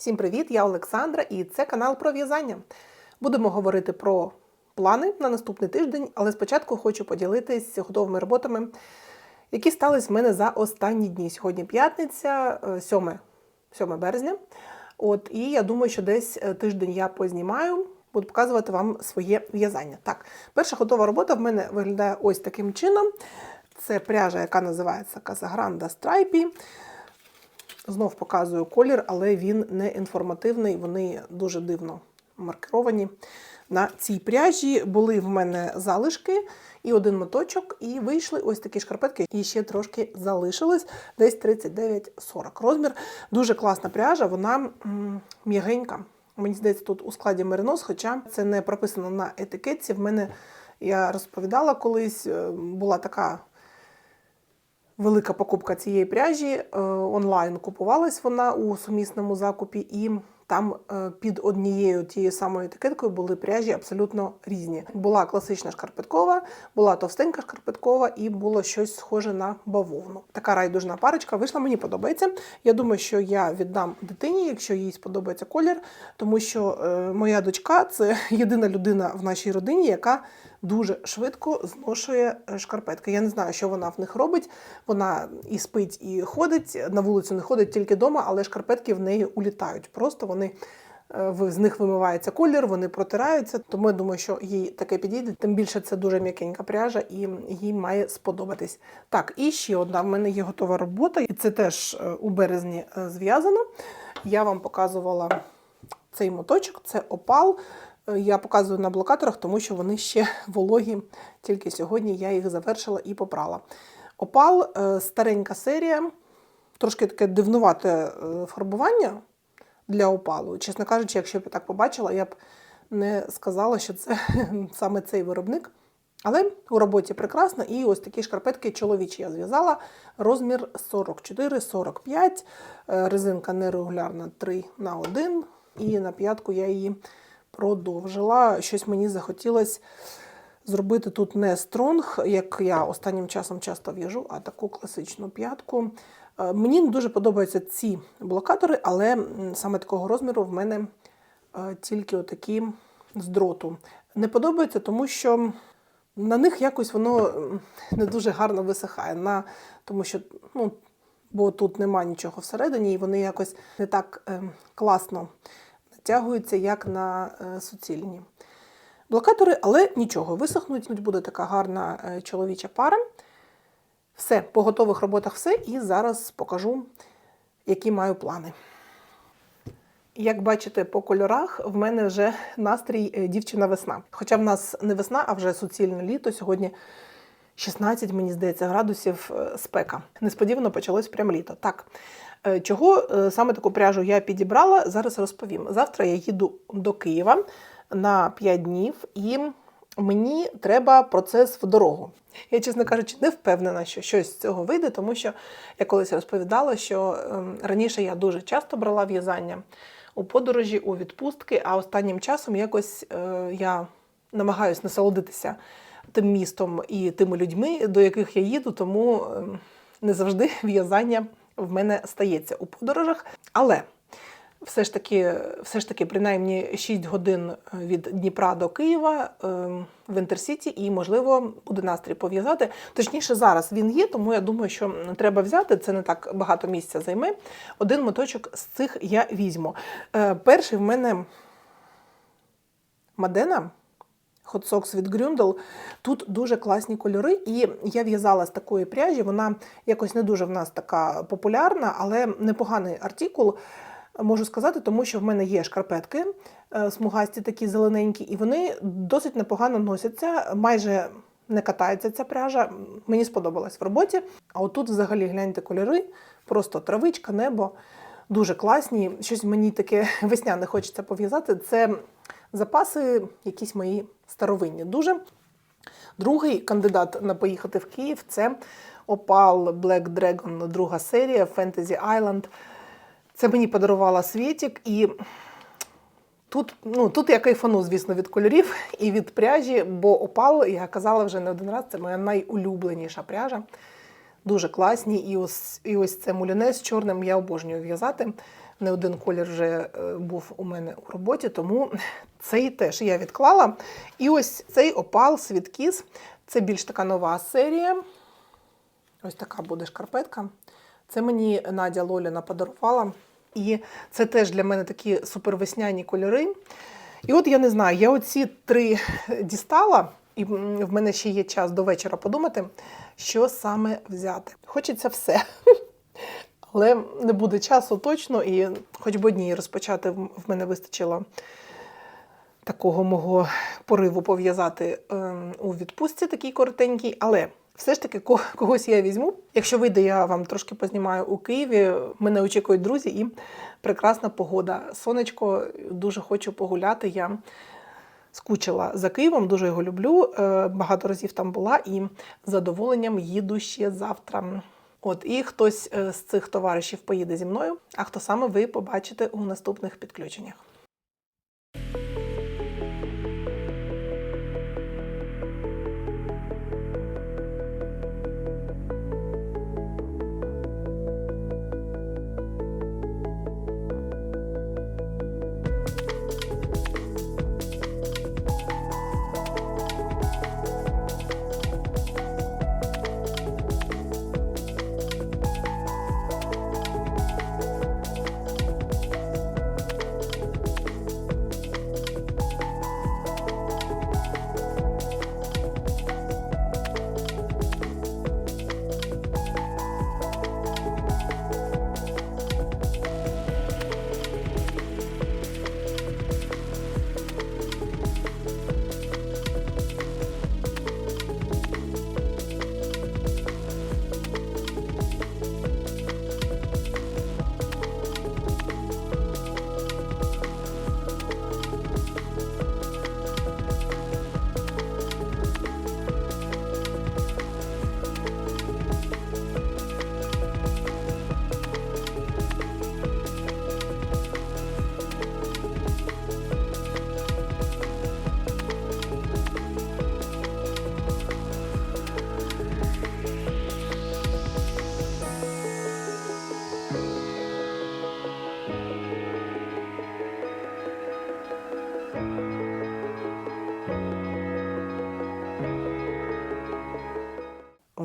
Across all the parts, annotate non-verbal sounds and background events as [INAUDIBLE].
Всім привіт! Я Олександра і це канал про в'язання. Будемо говорити про плани на наступний тиждень, але спочатку хочу поділитись готовими роботами, які стались в мене за останні дні. Сьогодні п'ятниця, е, 7, 7 березня. От, і я думаю, що десь е, тиждень я познімаю, буду показувати вам своє в'язання. Так, перша готова робота в мене виглядає ось таким чином. Це пряжа, яка називається Casagrandia Stripey. Знов показую колір, але він не інформативний, вони дуже дивно маркеровані. На цій пряжі були в мене залишки і один моточок, і вийшли ось такі шкарпетки, і ще трошки залишилось, десь 39-40 розмір. Дуже класна пряжа, вона м'ягенька. Мені здається, тут у складі меринос, хоча це не прописано на етикетці. В мене я розповідала колись, е, була така велика покупка цієї пряжі. е, Онлайн купувалась вона у сумісному закупі, і там е, під однією тією самою етикеткою були пряжі абсолютно різні. Була класична шкарпеткова, була товстенька шкарпеткова і було щось схоже на бавовну. Така райдужна парочка вийшла, мені подобається. Я думаю, що я віддам дитині, якщо їй сподобається колір, тому що е, моя дочка це [LAUGHS] єдина людина в нашій родині, яка дуже швидко зношує е, шкарпетки. Я не знаю, що вона в них робить. Вона і спить, і ходить. На вулицю не ходить тільки вдома, але шкарпетки в неї улітають. Просто вони е, з них вимивається колір, вони протираються. Тому я думаю, що їй таке підійде. Тим більше це дуже м'якенька пряжа, і їй має сподобатись. Так, і ще одна в мене є готова робота, і це теж е, у березні зв'язано. Я вам показувала цей моточок, це опал. Е, Я показую на блокаторах, тому що вони ще [LAUGHS] вологі. Тільки сьогодні я їх завершила і попрала. Опал е, старенька серія, трошки таке дивнувате е, фарбування для опалу. Чесно кажучи, якщо б я так побачила, я б не сказала, що це [LAUGHS] саме цей виробник. Але у роботі прекрасно. І ось такі шкарпетки чоловічі я зв'язала. Розмір 44-45, е, резинка нерегулярна 3 на 1 і на п'ятку я її продовжила. Щось мені захотілося зробити тут не стронг, як я останнім часом часто в'яжу, а таку класичну п'ятку. Е, Мені не дуже подобаються ці блокатори, але саме такого розміру в мене е, тільки отакі з дроту. Не подобається, тому що на них якось воно не дуже гарно висихає. На, тому що, ну, бо тут нема нічого всередині, і вони якось не так е, класно натягуються, як на е, суцільні. Блокатори, але нічого, висохнуть, буде така гарна е, чоловіча пара. Все, по готових роботах все, і зараз покажу, які маю плани. Як бачите по кольорах, в мене вже настрій е, дівчина-весна. Хоча в нас не весна, а вже суцільне літо. Сьогодні 16, мені здається, градусів спека. Несподівано почалось прям літо. Так, чого е, саме таку пряжу я підібрала, зараз розповім. Завтра я їду до Києва на 5 днів, і мені треба процес в дорогу. Я, чесно кажучи, не впевнена, що щось з цього вийде, тому що я колись розповідала, що ем, раніше я дуже часто брала в'язання у подорожі, у відпустки, а останнім часом якось е, я намагаюся насолодитися тим містом і тими людьми, до яких я їду, тому ем, не завжди [LAUGHS] в'язання в мене стається у подорожах. Але все ж таки, все ж таки, принаймні 6 годин від Дніпра до Києва ем, в Інтерсіті, і можливо буде настрій пов'язати. Точніше, зараз він є, тому я думаю, що треба взяти. Це не так багато місця займе. Один моточок з цих я візьму. Е, Перший в мене Мадена. Hot Socks від Gründel. Тут дуже класні кольори, і я в'язала з такої пряжі. Вона якось не дуже в нас така популярна, але непоганий артикул. Можу сказати, тому що в мене є шкарпетки е, смугасті, такі зелененькі, і вони досить непогано носяться, майже не катається ця пряжа. Мені сподобалась в роботі. А отут взагалі гляньте кольори, просто травичка, небо. Дуже класні. Щось мені таке [LAUGHS] весняне хочеться пов'язати. Це запаси, якісь мої старовинні. Дуже. Другий кандидат на поїхати в Київ це Опал Black Dragon, друга серія Fantasy Island. Це мені подарувала Світік, і тут, ну, тут я кайфану, звісно, від кольорів і від пряжі, бо опал, я казала вже не один раз, це моя найулюбленіша пряжа. дуже класні. І ось, і ось це муліне з чорним я обожнюю в'язати. Не один колір вже е, був у мене у роботі, тому [LAUGHS] цей теж я відклала. І ось цей опал Світкіс. Це більш така нова серія. Ось така буде шкарпетка. Це мені Надя Лоліна подарувала. І це теж для мене такі супервесняні кольори. І от я не знаю, я оці три [LAUGHS] дістала, і в мене ще є час до вечора подумати, що саме взяти. Хочеться все. [LAUGHS] Але не буде часу точно, і хоч би одній розпочати в мене вистачило такого мого пориву пов'язати ем, у відпустці, такий коротенький. Але все ж таки когось я візьму. Якщо вийде, я вам трошки познімаю у Києві. Мене очікують друзі і прекрасна погода. Сонечко, дуже хочу погуляти. Я скучила за Києвом, дуже його люблю. е, Багато разів там була і з задоволенням їду ще завтра. От і хтось е, з цих товаришів поїде зі мною, а хто саме ви побачите у наступних підключеннях.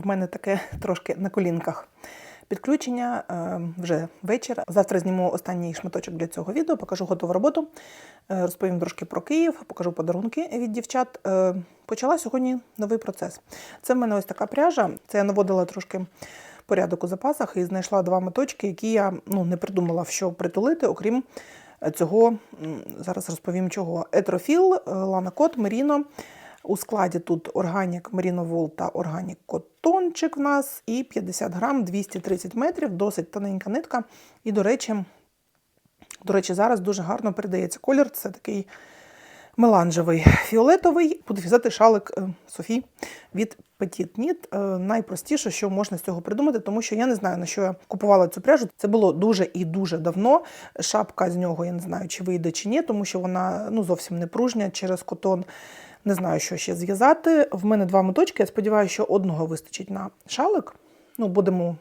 В мене таке [LAUGHS] трошки на колінках. Підключення е, вже вечір. Завтра зніму останній шматочок для цього відео, покажу готову роботу, е, розповім трошки про Київ, покажу подарунки від дівчат. Е, почала сьогодні новий процес. Це в мене ось така пряжа. Це я наводила трошки порядок у запасах і знайшла два моточки, які я ну, не придумала, що притулити, окрім цього, зараз розповім чого. Етрофіл, Лана Кот, Меріно. У складі тут органік Merino та органік котончик в нас і 50 грам 230 метрів, досить тоненька нитка. І, до речі, до речі, зараз дуже гарно передається колір. Це такий меланжевий фіолетовий. Буду в'язати шалик е, Софі від Petit Knit. Е, Найпростіше, що можна з цього придумати, тому що я не знаю, на що я купувала цю пряжу. Це було дуже і дуже давно. Шапка з нього я не знаю, чи вийде чи ні, тому що вона ну, зовсім не пружня через котон. Не знаю, що ще зв'язати. В мене два моточки. Я сподіваюся, що одного вистачить на шалик. Ну, будемо,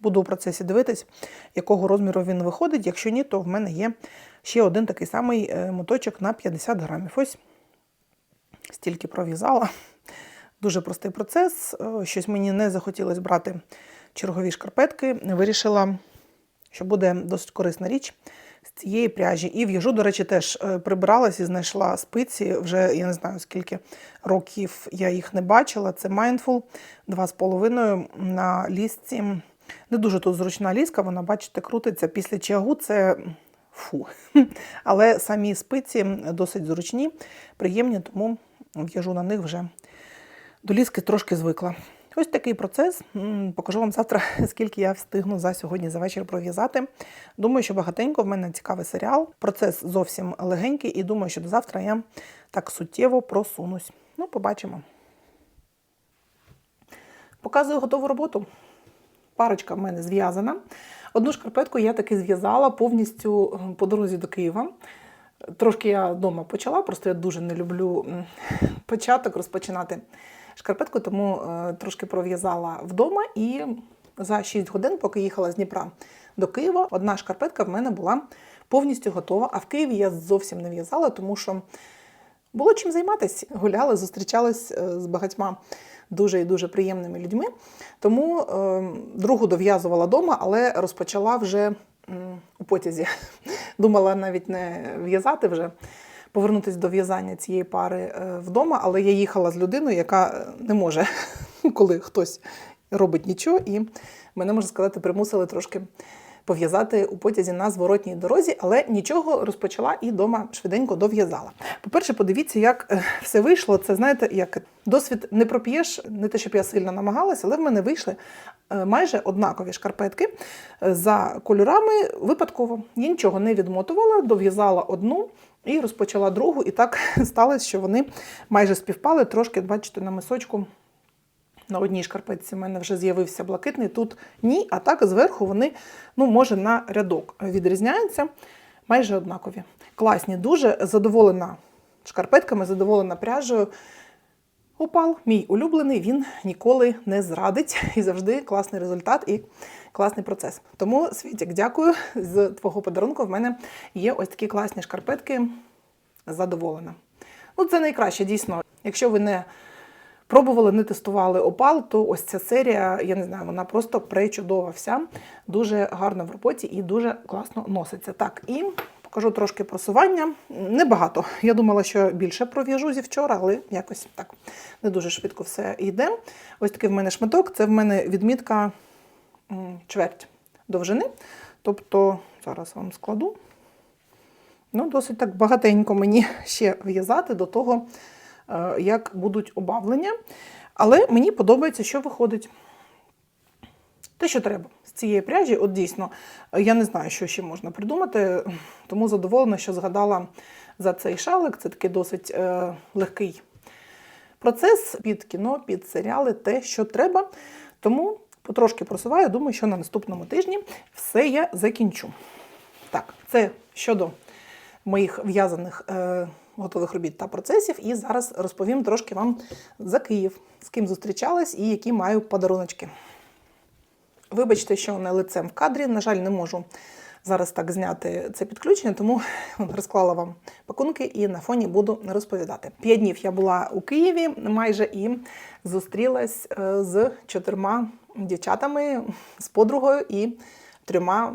буду у процесі дивитись, якого розміру він виходить. Якщо ні, то в мене є ще один такий самий е, моточок на 50 грамів. Ось стільки пров'язала. Дуже простий процес. Е, Щось мені не захотілося брати чергові шкарпетки. Вирішила, що буде досить корисна річ з цієї пряжі. І в'яжу, до речі, теж е, прибиралась і знайшла спиці. Вже я не знаю, скільки років я їх не бачила. Це Mindful 2,5 на лісці. Не дуже тут зручна ліска, вона, бачите, крутиться після чагу. Це фу. [LAUGHS] Але самі спиці досить зручні, приємні, тому в'яжу на них вже до ліски трошки звикла. Ось такий процес. Покажу вам завтра, [LAUGHS] скільки я встигну за сьогодні за вечір пров'язати. Думаю, що багатенько в мене цікавий серіал. Процес зовсім легенький, і думаю, що до завтра я так суттєво просунусь. Ну, побачимо. Показую готову роботу. Парочка в мене зв'язана. Одну шкарпетку я таки зв'язала повністю по дорозі до Києва. Трошки я вдома почала, просто я дуже не люблю [LAUGHS] початок розпочинати шкарпетку, тому е, трошки пров'язала вдома і за 6 годин, поки їхала з Дніпра до Києва, одна шкарпетка в мене була повністю готова. А в Києві я зовсім не в'язала, тому що було чим займатися. Гуляли, зустрічались е, з багатьма дуже і дуже приємними людьми. Тому е, другу дов'язувала вдома, але розпочала вже у потязі. [LAUGHS] Думала навіть не в'язати вже, повернутися до в'язання цієї пари е, вдома, але я їхала з людиною, яка е, не може, [LAUGHS] коли хтось робить нічого, і мене, можна сказати, примусили трошки пов'язати у потязі на зворотній дорозі, але нічого розпочала і вдома швиденько дов'язала. По-перше, подивіться, як е, все вийшло. Це знаєте, як досвід не проп'єш, не те, щоб я сильно намагалася, але в мене вийшли майже однакові шкарпетки за кольорами випадково. Я нічого не відмотувала, дов'язала одну. І розпочала другу, і так [LAUGHS] сталося, що вони майже співпали. Трошки, бачите, на мисочку на одній шкарпетці в мене вже з'явився блакитний, тут ні, а так зверху вони, ну, може, на рядок відрізняються, майже однакові. Класні, дуже задоволена шкарпетками, задоволена пряжею. Опал, мій улюблений, він ніколи не зрадить і завжди класний результат і класний процес. Тому, Світік, дякую. З твого подарунку в мене є ось такі класні шкарпетки. Задоволена. Ну, це найкраще, дійсно. Якщо ви не пробували, не тестували опал, то ось ця серія, я не знаю, вона просто пречудова вся, дуже гарна в роботі і дуже класно носиться. Так, і покажу трошки просування. Небагато. Я думала, що більше пров'яжу зі вчора, але якось так не дуже швидко все йде. Ось такий в мене шматок. Це в мене відмітка чверть довжини. Тобто, зараз вам складу. Ну, досить так багатенько мені [LAUGHS] ще в'язати до того, е, як будуть обавлення. Але мені подобається, що виходить. Те, що треба з цієї пряжі, от дійсно, я не знаю, що ще можна придумати, тому задоволена, що згадала за цей шалик. Це такий досить е, легкий процес під кіно, під серіали, те, що треба. Тому потрошки просуваю, думаю, що на наступному тижні все я закінчу. Так, це щодо моїх в'язаних е, готових робіт та процесів. І зараз розповім трошки вам за Київ, з ким зустрічалась і які маю подаруночки. Вибачте, що не лицем в кадрі. На жаль, не можу зараз так зняти це підключення, тому [LAUGHS] розклала вам пакунки і на фоні буду розповідати. П'ять днів я була у Києві майже і зустрілась е, з чотирма дівчатами, з подругою і трьома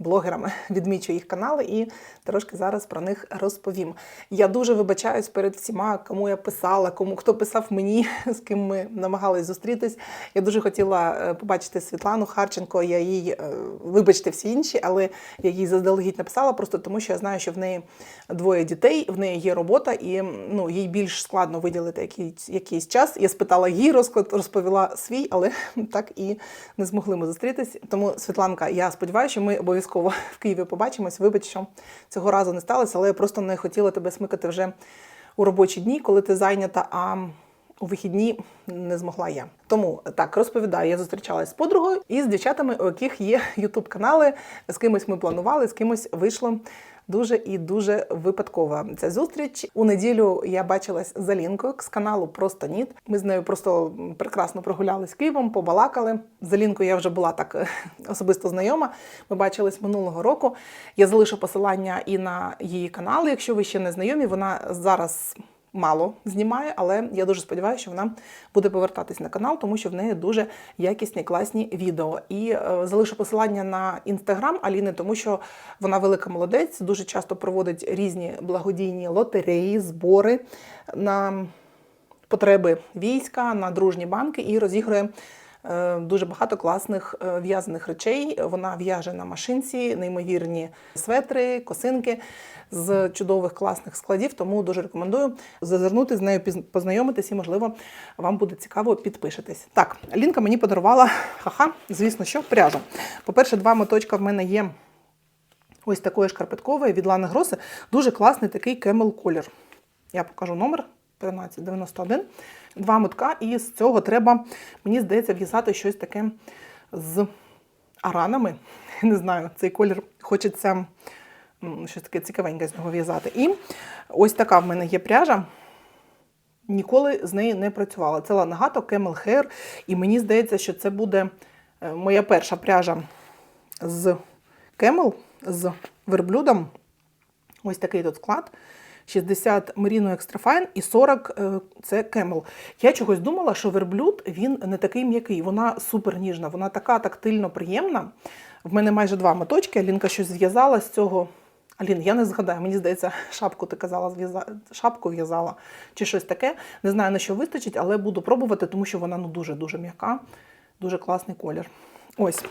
блогерами. [LAUGHS] Відмічу їх канали і трошки зараз про них розповім. Я дуже вибачаюсь перед всіма, кому я писала, кому хто писав мені, [LAUGHS] з ким ми намагались зустрітись. Я дуже хотіла е, побачити Світлану Харченко. Я їй, е, вибачте, всі інші, але я їй заздалегідь написала, просто тому що я знаю, що в неї двоє дітей, в неї є робота, і ну, їй більш складно виділити якийсь, якийсь час. Я спитала її розклад, розповіла свій, але [LAUGHS] так і не змогли ми зустрітись. Тому, Світланка, я сподіваюся, що ми обов'язково в Києві побачимось. Вибач, що цього разу не сталося, але я просто не хотіла тебе смикати вже у робочі дні, коли ти зайнята. а у вихідні не змогла я. Тому так розповідаю, я зустрічалася з подругою і з дівчатами, у яких є ютуб-канали. З кимось ми планували, з кимось вийшло дуже і дуже випадкова ця зустріч. У неділю я бачилась з Алінкою з каналу Просто Ніт. Ми з нею просто прекрасно прогулялись Києвом, побалакали. З Алінкою я вже була так [LAUGHS] особисто знайома. Ми бачились минулого року. Я залишу посилання і на її канал, якщо ви ще не знайомі. Вона зараз мало знімає, але я дуже сподіваюся, що вона буде повертатись на канал, тому що в неї дуже якісні, класні відео. І е, залишу посилання на інстаграм Аліни, тому що вона велика молодець, дуже часто проводить різні благодійні лотереї, збори на потреби війська, на дружні банки і розігрує. Е, Дуже багато класних е, в'язаних речей. Вона в'яже на машинці, неймовірні светри, косинки з чудових класних складів. Тому дуже рекомендую зазирнути з нею, познайомитись і, можливо, вам буде цікаво підпишетесь. Так, Лінка мені подарувала ха-ха, звісно, що пряжу. По-перше, два моточка в мене є ось такої шкарпеткової від Лани Гроси. Дуже класний такий кемел колір. Я покажу номер 1391. Два мотка, і з цього треба, мені здається, в'язати щось таке з аранами. [LAUGHS] Не знаю, цей колір хочеться щось таке цікавеньке з нього в'язати. І ось така в мене є пряжа. Ніколи з нею не працювала. Це Ланагато Camel Hair, і мені здається, що це буде Е, Моя перша пряжа з Camel, з верблюдом. Ось такий тут склад. 60 Merino Extra Fine і 40 е, це Camel. Я чогось думала, що верблюд він не такий м'який. Вона супер ніжна, вона така тактильно приємна. В мене майже два моточки. Алінка щось зв'язала з цього. Алін, я не згадаю, мені здається, шапку ти казала, шапку в'язала чи щось таке. Не знаю на що вистачить, але буду пробувати, тому що вона ну дуже-дуже м'яка, дуже класний колір. Ось.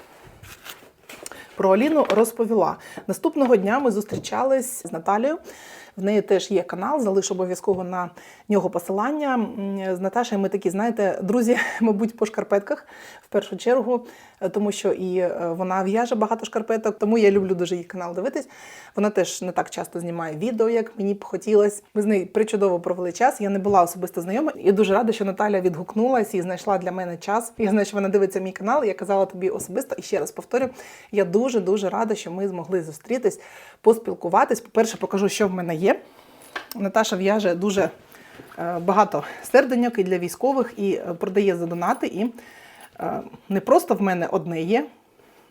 Про Аліну розповіла. Наступного дня ми зустрічались з Наталією. В неї теж є канал, залишу обов'язково на нього посилання. З Наташею ми такі, знаєте, друзі, [LAUGHS] мабуть, по шкарпетках в першу чергу, е, тому що і е, вона в'яже багато шкарпеток, тому я люблю дуже її канал дивитись. Вона теж не так часто знімає відео, як мені б хотілося. Ми з нею причудово провели час. Я не була особисто знайома і дуже рада, що Наталя відгукнулася і знайшла для мене час. Я знаю, що вона дивиться мій канал. Я казала тобі особисто і ще раз повторю. Я дуже дуже рада, що ми змогли зустрітись, поспілкуватись. По-перше, покажу, що в мене є. Наташа в'яже дуже е, багато серденьок і для військових, і е, продає за донати. І е, не просто в мене одне є.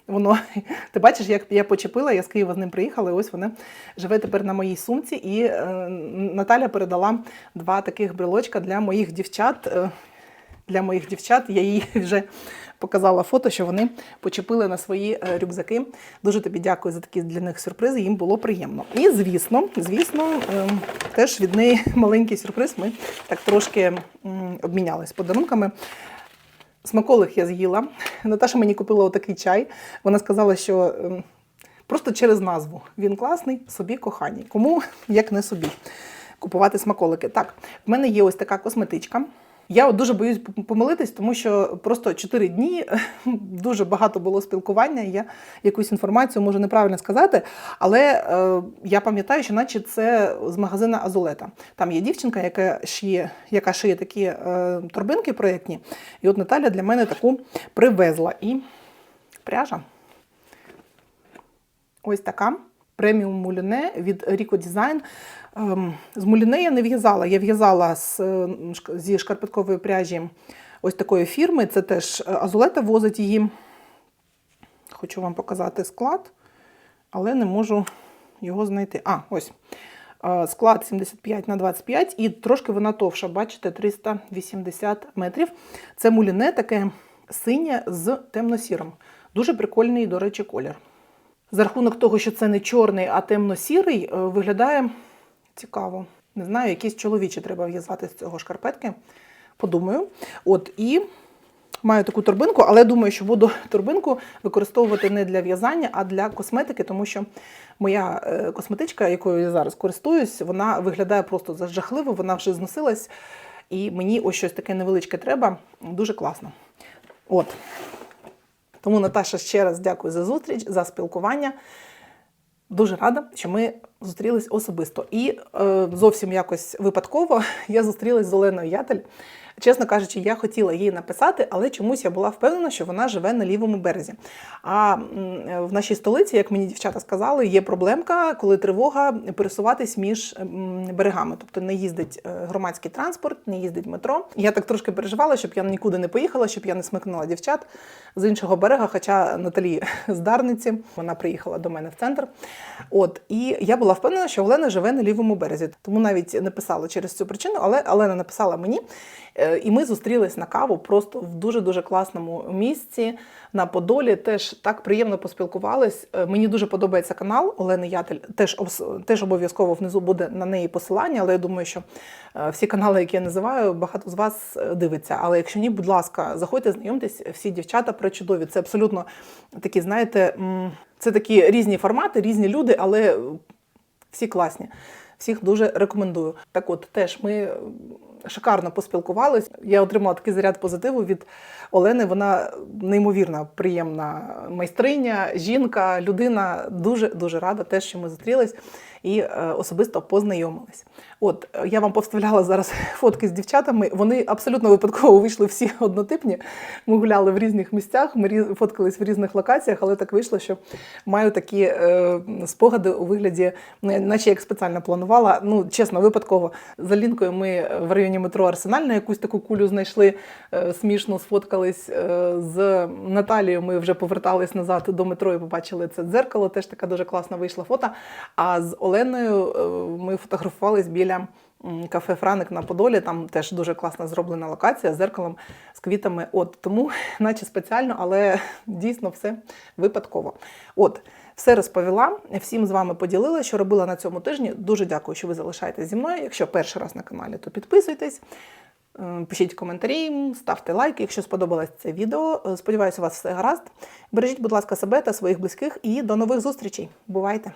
Воно, [LAUGHS] ти бачиш, як я почепила, я з Києва з ним приїхала, і ось воно живе тепер на моїй сумці. І е, Наталя передала два таких брелочка для моїх дівчат. Е, для моїх дівчат я їй [LAUGHS] вже показала фото, що вони почепили на свої е, рюкзаки. Дуже тобі дякую за такі для них сюрпризи. Їм було приємно. І звісно, звісно, ем, теж від неї [LAUGHS] маленький сюрприз. Ми так трошки обмінялись подарунками. Смаколик я з'їла. Наташа мені купила отакий чай. Вона сказала, що ем, просто через назву він класний, собі кохані. Кому як не собі купувати смаколики. Так, в мене є ось така косметичка. Я от дуже боюсь помилитись, тому що просто 4 дні [LAUGHS] дуже багато було спілкування. Я якусь інформацію можу неправильно сказати, але е, я пам'ятаю, що наче це з магазина Азулета. Там є дівчинка, яка шиє, яка шиє такі е, торбинки проєктні. І от Наталя для мене таку привезла. І пряжа. Ось така преміум муліне від Rico Design. Ем, З муліне я не в'язала. Я в'язала з, е, зі шкарпеткової пряжі ось такої фірми. Це теж е, Азулета возить її. Хочу вам показати склад, але не можу його знайти. А, ось. Е, Склад 75 на 25 і трошки вона товша, бачите, 380 метрів. Це муліне таке синє з темно-сірим. Дуже прикольний, до речі, колір. За рахунок того, що це не чорний, а темно-сірий, е, виглядає цікаво. Не знаю, якісь чоловічі треба в'язати з цього шкарпетки. Подумаю. От і маю таку торбинку, але думаю, що буду [LAUGHS] торбинку використовувати не для в'язання, а для косметики, тому що моя е, косметичка, якою я зараз користуюсь, вона виглядає просто жахливо, вона вже зносилась. І мені ось щось таке невеличке треба. Дуже класно. От. Тому, Наташа, ще раз дякую за зустріч, за спілкування. Дуже рада, що ми зустрілись особисто. І е, зовсім якось випадково [LAUGHS] я зустрілась з Оленою Ятель. Чесно кажучи, я хотіла їй написати, але чомусь я була впевнена, що вона живе на лівому березі. А в нашій столиці, як мені дівчата сказали, є проблемка, коли тривога пересуватись між берегами, тобто не їздить е, громадський транспорт, не їздить метро. Я так трошки переживала, щоб я нікуди не поїхала, щоб я не смикнула дівчат з іншого берега. Хоча Наталі [LAUGHS] з Дарниці вона приїхала до мене в центр. От і я була впевнена, що Олена живе на лівому березі. Тому навіть не писала через цю причину, але Олена написала мені. Е, І ми зустрілись на каву просто в дуже дуже класному місці на Подолі. Теж так приємно поспілкувались. Е, Мені дуже подобається канал Олени Ятель. Теж теж обов'язково внизу буде на неї посилання, але я думаю, що е, всі канали, які я називаю, багато з вас дивиться. Але якщо ні, будь ласка, заходьте, знайомтесь, всі дівчата пречудові. Це абсолютно такі, знаєте, це такі різні формати, різні люди, але всі класні. Всіх дуже рекомендую. Так от теж ми е, шикарно поспілкувались. Я отримала такий заряд позитиву від Олени. Вона неймовірна, приємна майстриня, жінка, людина. Дуже дуже рада теж, що ми зустрілись і е, особисто познайомились. От е, я вам повставляла зараз [LAUGHS] фотки з дівчатами. Вони абсолютно випадково вийшли всі [LAUGHS] однотипні. Ми гуляли в різних місцях, ми фоткались в різних локаціях, але так вийшло, що маю такі е, спогади у вигляді, ну, наче як спеціально планувала. Ну, чесно, випадково. За лінкою ми в районі метро Арсенальне якусь таку кулю знайшли, е, смішно сфоткались е, з Наталією. Ми вже повертались назад до метро і побачили це дзеркало. Теж така дуже класна вийшла фото. А з Оленою е, ми фотографувались біля кафе Франик на Подолі. Там теж дуже класна зроблена локація з зеркалом, з квітами. От тому, [LAUGHS] наче спеціально, але дійсно все випадково. От. Все розповіла, всім з вами поділила, що робила на цьому тижні. Дуже дякую, що ви залишаєтесь зі мною. Якщо перший раз на каналі, то підписуйтесь, е, пишіть коментарі, ставте лайки, якщо сподобалось це відео. Е, Сподіваюся, у вас все гаразд. Бережіть, будь ласка, себе та своїх близьких і до нових зустрічей. Бувайте!